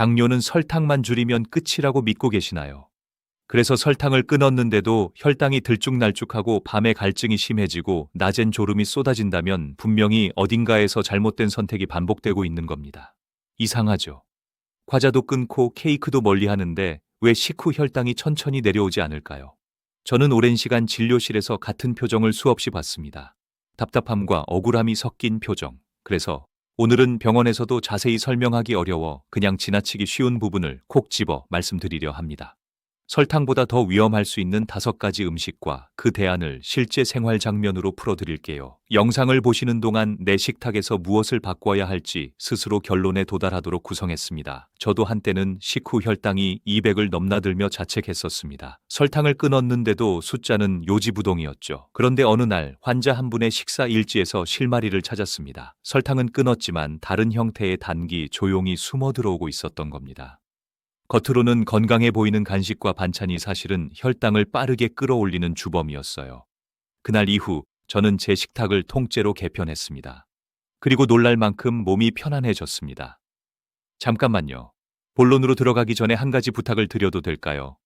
당뇨는 설탕만 줄이면 끝이라고 믿고 계시나요? 그래서 설탕을 끊었는데도 혈당이 들쭉날쭉하고 밤에 갈증이 심해지고 낮엔 졸음이 쏟아진다면 분명히 어딘가에서 잘못된 선택이 반복되고 있는 겁니다. 이상하죠. 과자도 끊고 케이크도 멀리 하는데 왜 식후 혈당이 천천히 내려오지 않을까요? 저는 오랜 시간 진료실에서 같은 표정을 수없이 봤습니다. 답답함과 억울함이 섞인 표정. 그래서 오늘은 병원에서도 자세히 설명하기 어려워 그냥 지나치기 쉬운 부분을 콕 집어 말씀드리려 합니다. 설탕보다 더 위험할 수 있는 다섯 가지 음식과 그 대안을 실제 생활 장면으로 풀어드릴게요. 영상을 보시는 동안 내 식탁에서 무엇을 바꿔야 할지 스스로 결론에 도달하도록 구성했습니다. 저도 한때는 식후 혈당이 200을 넘나들며 자책했었습니다. 설탕을 끊었는데도 숫자는 요지부동이었죠. 그런데 어느 날 환자 한 분의 식사 일지에서 실마리를 찾았습니다. 설탕은 끊었지만 다른 형태의 단기 조용히 숨어 들어오고 있었던 겁니다. 겉으로는 건강해 보이는 간식과 반찬이 사실은 혈당을 빠르게 끌어올리는 주범이었어요. 그날 이후 저는 제 식탁을 통째로 개편했습니다. 그리고 놀랄 만큼 몸이 편안해졌습니다. 잠깐만요. 본론으로 들어가기 전에 한 가지 부탁을 드려도 될까요?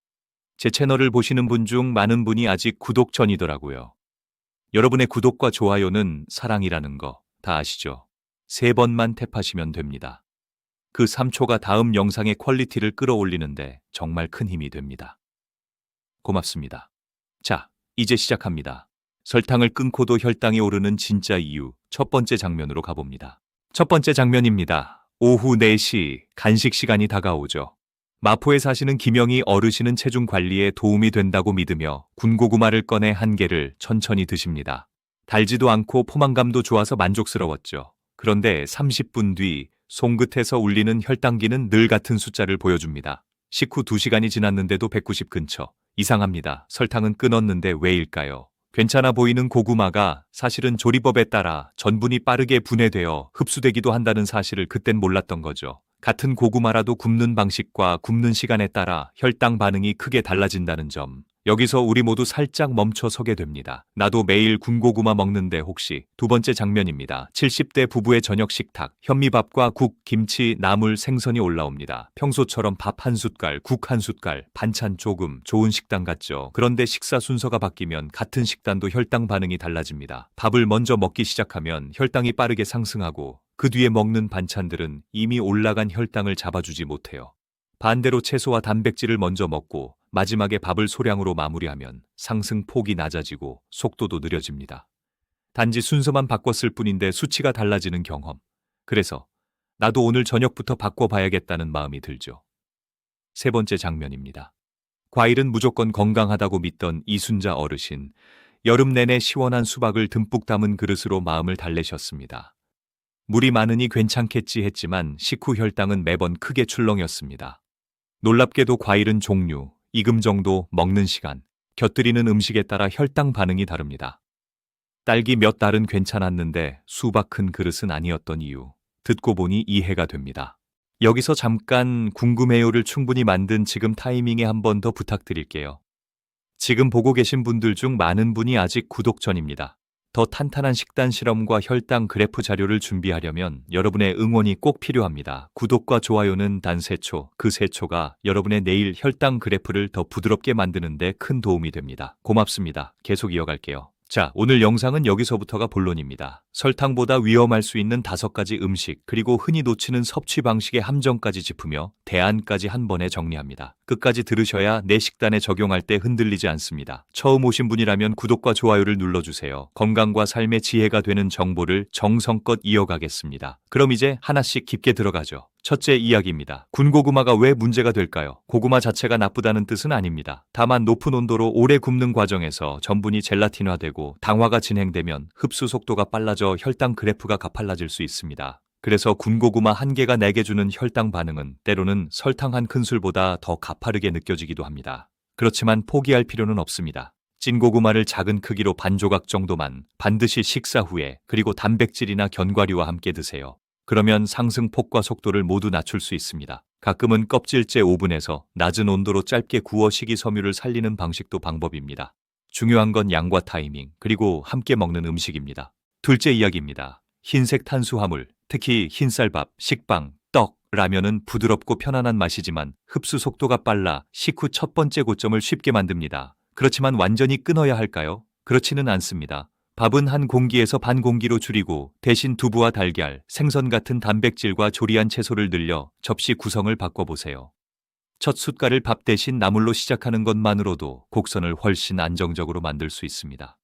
제 채널을 보시는 분 중 많은 분이 아직 구독 전이더라고요. 여러분의 구독과 좋아요는 사랑이라는 거 다 아시죠? 세 번만 탭하시면 됩니다. 그 3초가 다음 영상의 퀄리티를 끌어올리는데 정말 큰 힘이 됩니다. 고맙습니다. 자, 이제 시작합니다. 설탕을 끊고도 혈당이 오르는 진짜 이유 첫 번째 장면으로 가봅니다. 첫 번째 장면입니다. 오후 4시 간식 시간이 다가오죠. 마포에 사시는 김영희 어르신은 체중 관리에 도움이 된다고 믿으며 군고구마를 꺼내 한 개를 천천히 드십니다. 달지도 않고 포만감도 좋아서 만족스러웠죠. 그런데 30분 뒤 손끝에서 울리는 혈당기는 늘 같은 숫자를 보여줍니다. 식후 2시간이 지났는데도 190 근처. 이상합니다. 설탕은 끊었는데 왜일까요? 괜찮아 보이는 고구마가 사실은 조리법에 따라 전분이 빠르게 분해되어 흡수되기도 한다는 사실을 그땐 몰랐던 거죠. 같은 고구마라도 굽는 방식과 굽는 시간에 따라 혈당 반응이 크게 달라진다는 점. 여기서 우리 모두 살짝 멈춰 서게 됩니다. 나도 매일 군고구마 먹는데 혹시 두 번째 장면입니다. 70대 부부의 저녁 식탁. 현미밥과 국, 김치, 나물, 생선이 올라옵니다. 평소처럼 밥 한 숟갈, 국 한 숟갈, 반찬 조금, 좋은 식단 같죠. 그런데 식사 순서가 바뀌면 같은 식단도 혈당 반응이 달라집니다. 밥을 먼저 먹기 시작하면 혈당이 빠르게 상승하고 그 뒤에 먹는 반찬들은 이미 올라간 혈당을 잡아주지 못해요. 반대로 채소와 단백질을 먼저 먹고 마지막에 밥을 소량으로 마무리하면 상승 폭이 낮아지고 속도도 느려집니다. 단지 순서만 바꿨을 뿐인데 수치가 달라지는 경험. 그래서 나도 오늘 저녁부터 바꿔봐야겠다는 마음이 들죠. 세 번째 장면입니다. 과일은 무조건 건강하다고 믿던 이순자 어르신. 여름 내내 시원한 수박을 듬뿍 담은 그릇으로 마음을 달래셨습니다. 물이 많으니 괜찮겠지 했지만 식후 혈당은 매번 크게 출렁였습니다. 놀랍게도 과일은 종류, 익음 정도, 먹는 시간, 곁들이는 음식에 따라 혈당 반응이 다릅니다. 딸기 몇 달은 괜찮았는데 수박 큰 그릇은 아니었던 이유. 듣고 보니 이해가 됩니다. 여기서 잠깐 궁금해요를 충분히 만든 지금 타이밍에 한 번 더 부탁드릴게요. 지금 보고 계신 분들 중 많은 분이 아직 구독 전입니다. 더 탄탄한 식단 실험과 혈당 그래프 자료를 준비하려면 여러분의 응원이 꼭 필요합니다. 구독과 좋아요는 단 3초, 그 3초가 여러분의 내일 혈당 그래프를 더 부드럽게 만드는데 큰 도움이 됩니다. 고맙습니다. 계속 이어갈게요. 자, 오늘 영상은 여기서부터가 본론입니다. 설탕보다 위험할 수 있는 다섯 가지 음식, 그리고 흔히 놓치는 섭취 방식의 함정까지 짚으며 대안까지 한 번에 정리합니다. 끝까지 들으셔야 내 식단에 적용할 때 흔들리지 않습니다. 처음 오신 분이라면 구독과 좋아요를 눌러주세요. 건강과 삶의 지혜가 되는 정보를 정성껏 이어가겠습니다. 그럼 이제 하나씩 깊게 들어가죠. 첫째 이야기입니다. 군고구마가 왜 문제가 될까요? 고구마 자체가 나쁘다는 뜻은 아닙니다. 다만 높은 온도로 오래 굽는 과정에서 전분이 젤라틴화되고 당화가 진행되면 흡수 속도가 빨라져 혈당 그래프가 가팔라질 수 있습니다. 그래서 군고구마 한 개가 내게 주는 혈당 반응은 때로는 설탕 한 큰술보다 더 가파르게 느껴지기도 합니다. 그렇지만 포기할 필요는 없습니다. 찐 고구마를 작은 크기로 반 조각 정도만 반드시 식사 후에 그리고 단백질이나 견과류와 함께 드세요. 그러면 상승폭과 속도를 모두 낮출 수 있습니다. 가끔은 껍질째 오븐에서 낮은 온도로 짧게 구워 식이 섬유를 살리는 방식도 방법입니다. 중요한 건 양과 타이밍, 그리고 함께 먹는 음식입니다. 둘째 이야기입니다. 흰색 탄수화물, 특히 흰쌀밥, 식빵, 떡, 라면은 부드럽고 편안한 맛이지만 흡수 속도가 빨라 식후 첫 번째 고점을 쉽게 만듭니다. 그렇지만 완전히 끊어야 할까요? 그렇지는 않습니다. 밥은 한 공기에서 반 공기로 줄이고 대신 두부와 달걀, 생선 같은 단백질과 조리한 채소를 늘려 접시 구성을 바꿔보세요. 첫 숟갈을 밥 대신 나물로 시작하는 것만으로도 곡선을 훨씬 안정적으로 만들 수 있습니다.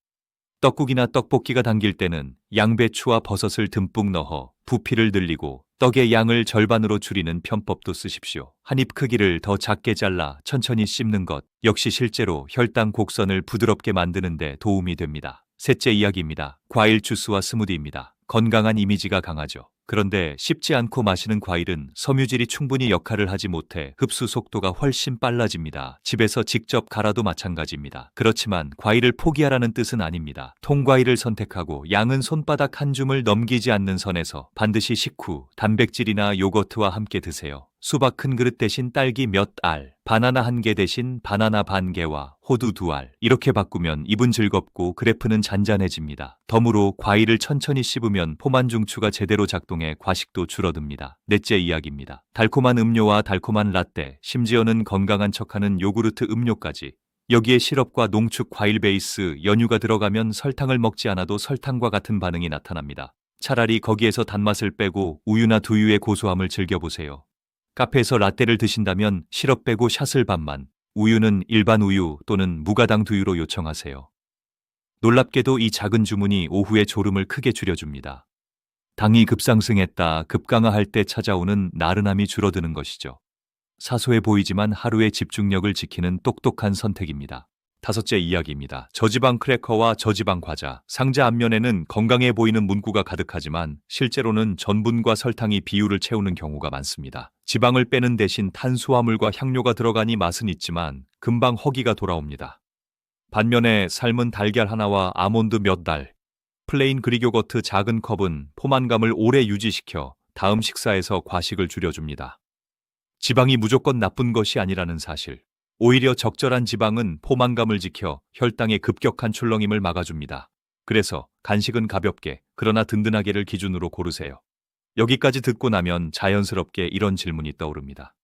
떡국이나 떡볶이가 당길 때는 양배추와 버섯을 듬뿍 넣어 부피를 늘리고 떡의 양을 절반으로 줄이는 편법도 쓰십시오. 한 입 크기를 더 작게 잘라 천천히 씹는 것 역시 실제로 혈당 곡선을 부드럽게 만드는 데 도움이 됩니다. 셋째 이야기입니다. 과일 주스와 스무디입니다. 건강한 이미지가 강하죠. 그런데 씹지 않고 마시는 과일은 섬유질이 충분히 역할을 하지 못해 흡수 속도가 훨씬 빨라집니다. 집에서 직접 갈아도 마찬가지입니다. 그렇지만 과일을 포기하라는 뜻은 아닙니다. 통과일을 선택하고 양은 손바닥 한 줌을 넘기지 않는 선에서 반드시 식후 단백질이나 요거트와 함께 드세요. 수박 큰 그릇 대신 딸기 몇 알, 바나나 한 개 대신 바나나 반 개와 호두 두 알. 이렇게 바꾸면 입은 즐겁고 그래프는 잔잔해집니다. 덤으로 과일을 천천히 씹으면 포만 중추가 제대로 작동해 과식도 줄어듭니다. 넷째 이야기입니다. 달콤한 음료와 달콤한 라떼, 심지어는 건강한 척하는 요구르트 음료까지 여기에 시럽과 농축 과일 베이스 연유가 들어가면 설탕을 먹지 않아도 설탕과 같은 반응이 나타납니다. 차라리 거기에서 단맛을 빼고 우유나 두유의 고소함을 즐겨보세요. 카페에서 라떼를 드신다면 시럽 빼고 샷을 반만, 우유는 일반 우유 또는 무가당 두유로 요청하세요. 놀랍게도 이 작은 주문이 오후의 졸음을 크게 줄여줍니다. 당이 급상승했다, 급강하할 때 찾아오는 나른함이 줄어드는 것이죠. 사소해 보이지만 하루의 집중력을 지키는 똑똑한 선택입니다. 다섯째 이야기입니다. 저지방 크래커와 저지방 과자. 상자 앞면에는 건강해 보이는 문구가 가득하지만 실제로는 전분과 설탕이 비율을 채우는 경우가 많습니다. 지방을 빼는 대신 탄수화물과 향료가 들어가니 맛은 있지만 금방 허기가 돌아옵니다. 반면에 삶은 달걀 하나와 아몬드 몇 달, 플레인 그릭 요거트 작은 컵은 포만감을 오래 유지시켜 다음 식사에서 과식을 줄여줍니다. 지방이 무조건 나쁜 것이 아니라는 사실. 오히려 적절한 지방은 포만감을 지켜 혈당의 급격한 출렁임을 막아줍니다. 그래서 간식은 가볍게 그러나 든든하게를 기준으로 고르세요. 여기까지 듣고 나면 자연스럽게 이런 질문이 떠오릅니다.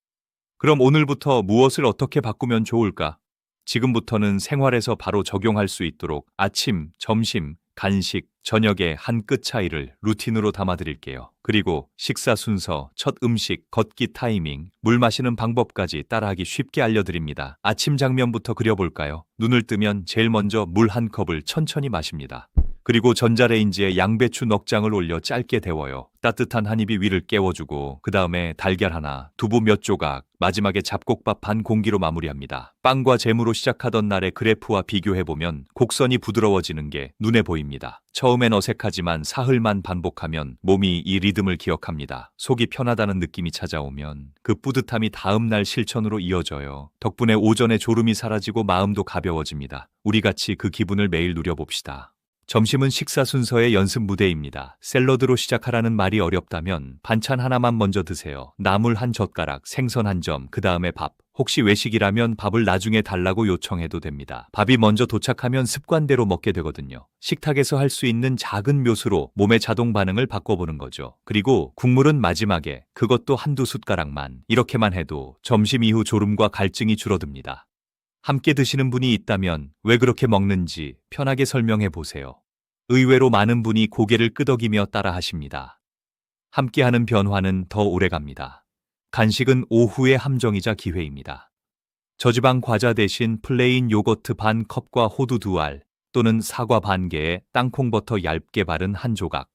그럼 오늘부터 무엇을 어떻게 바꾸면 좋을까? 지금부터는 생활에서 바로 적용할 수 있도록 아침, 점심, 간식, 저녁의 한 끗 차이를 루틴으로 담아드릴게요. 그리고 식사 순서, 첫 음식, 걷기 타이밍, 물 마시는 방법까지 따라하기 쉽게 알려드립니다. 아침 장면부터 그려볼까요? 눈을 뜨면 제일 먼저 물 한 컵을 천천히 마십니다. 그리고 전자레인지에 양배추 넉 장을 올려 짧게 데워요. 따뜻한 한 입이 위를 깨워주고 그 다음에 달걀 하나, 두부 몇 조각, 마지막에 잡곡밥 반 공기로 마무리합니다. 빵과 잼으로 시작하던 날의 그래프와 비교해보면 곡선이 부드러워지는 게 눈에 보입니다. 처음엔 어색하지만 사흘만 반복하면 몸이 이 리듬을 기억합니다. 속이 편하다는 느낌이 찾아오면 그 뿌듯함이 다음날 실천으로 이어져요. 덕분에 오전에 졸음이 사라지고 마음도 가벼워집니다. 우리 같이 그 기분을 매일 누려봅시다. 점심은 식사 순서의 연습 무대입니다. 샐러드로 시작하라는 말이 어렵다면 반찬 하나만 먼저 드세요. 나물 한 젓가락, 생선 한 점, 그 다음에 밥. 혹시 외식이라면 밥을 나중에 달라고 요청해도 됩니다. 밥이 먼저 도착하면 습관대로 먹게 되거든요. 식탁에서 할 수 있는 작은 묘수로 몸의 자동 반응을 바꿔보는 거죠. 그리고 국물은 마지막에 그것도 한두 숟가락만 이렇게만 해도 점심 이후 졸음과 갈증이 줄어듭니다. 함께 드시는 분이 있다면 왜 그렇게 먹는지 편하게 설명해 보세요. 의외로 많은 분이 고개를 끄덕이며 따라 하십니다. 함께하는 변화는 더 오래 갑니다. 간식은 오후의 함정이자 기회입니다. 저지방 과자 대신 플레인 요거트 반 컵과 호두 두 알 또는 사과 반 개에 땅콩버터 얇게 바른 한 조각.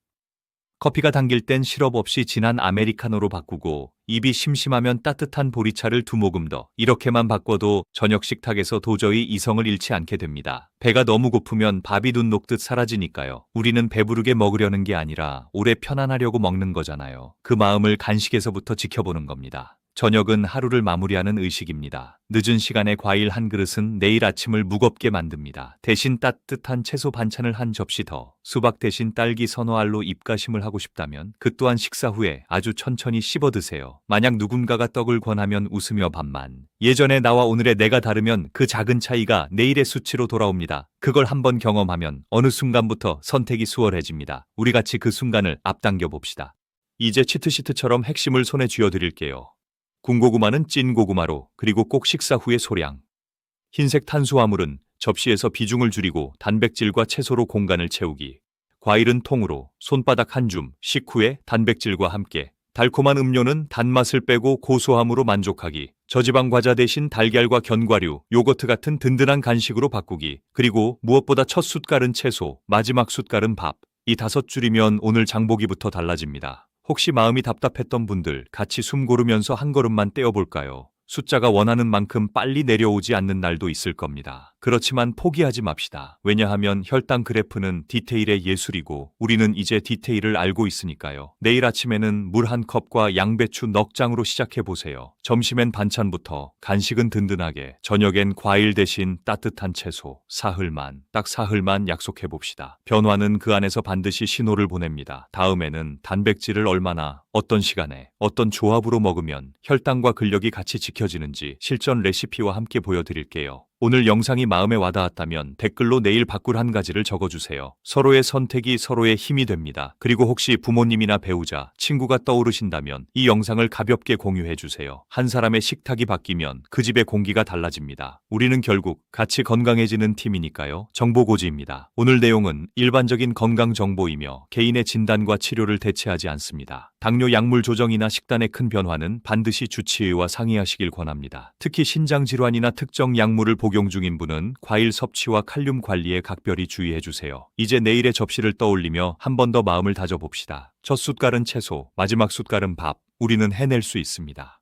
커피가 당길 땐 시럽 없이 진한 아메리카노로 바꾸고 입이 심심하면 따뜻한 보리차를 두 모금 더 이렇게만 바꿔도 저녁 식탁에서 도저히 이성을 잃지 않게 됩니다. 배가 너무 고프면 밥이 눈 녹듯 사라지니까요. 우리는 배부르게 먹으려는 게 아니라 오래 편안하려고 먹는 거잖아요. 그 마음을 간식에서부터 지켜보는 겁니다. 저녁은 하루를 마무리하는 의식입니다. 늦은 시간에 과일 한 그릇은 내일 아침을 무겁게 만듭니다. 대신 따뜻한 채소 반찬을 한 접시 더, 수박 대신 딸기 선호 알로 입가심을 하고 싶다면 그 또한 식사 후에 아주 천천히 씹어 드세요. 만약 누군가가 떡을 권하면 웃으며 밥만. 예전에 나와 오늘의 내가 다르면 그 작은 차이가 내일의 수치로 돌아옵니다. 그걸 한번 경험하면 어느 순간부터 선택이 수월해집니다. 우리 같이 그 순간을 앞당겨 봅시다. 이제 치트시트처럼 핵심을 손에 쥐어드릴게요. 군고구마는 찐 고구마로 그리고 꼭 식사 후에 소량. 흰색 탄수화물은 접시에서 비중을 줄이고 단백질과 채소로 공간을 채우기. 과일은 통으로 손바닥 한 줌, 식후에 단백질과 함께. 달콤한 음료는 단맛을 빼고 고소함으로 만족하기. 저지방 과자 대신 달걀과 견과류, 요거트 같은 든든한 간식으로 바꾸기. 그리고 무엇보다 첫 숟갈은 채소, 마지막 숟갈은 밥. 이 다섯 줄이면 오늘 장보기부터 달라집니다. 혹시 마음이 답답했던 분들 같이 숨 고르면서 한 걸음만 떼어볼까요? 숫자가 원하는 만큼 빨리 내려오지 않는 날도 있을 겁니다. 그렇지만 포기하지 맙시다. 왜냐하면 혈당 그래프는 디테일의 예술이고 우리는 이제 디테일을 알고 있으니까요. 내일 아침에는 물 한 컵과 양배추 넉 장으로 시작해 보세요. 점심엔 반찬부터 간식은 든든하게, 저녁엔 과일 대신 따뜻한 채소, 사흘만, 딱 사흘만 약속해 봅시다. 변화는 그 안에서 반드시 신호를 보냅니다. 다음에는 단백질을 얼마나, 어떤 시간에, 어떤 조합으로 먹으면 혈당과 근력이 같이 지켜지는지 실전 레시피와 함께 보여드릴게요. 오늘 영상이 마음에 와닿았다면 댓글로 내일 바꿀 한 가지를 적어주세요. 서로의 선택이 서로의 힘이 됩니다. 그리고 혹시 부모님이나 배우자, 친구가 떠오르신다면 이 영상을 가볍게 공유해 주세요. 한 사람의 식탁이 바뀌면 그 집의 공기가 달라집니다. 우리는 결국 같이 건강해지는 팀이니까요. 정보고지입니다. 오늘 내용은 일반적인 건강 정보이며 개인의 진단과 치료를 대체하지 않습니다. 당뇨 약물 조정이나 식단의 큰 변화는 반드시 주치의와 상의하시길 권합니다. 특히 신장 질환이나 특정 약물을 복용 중인 분은 과일 섭취와 칼륨 관리에 각별히 주의해 주세요. 이제 내일의 접시를 떠올리며 한 번 더 마음을 다져 봅시다. 첫 숟갈은 채소, 마지막 숟갈은 밥. 우리는 해낼 수 있습니다.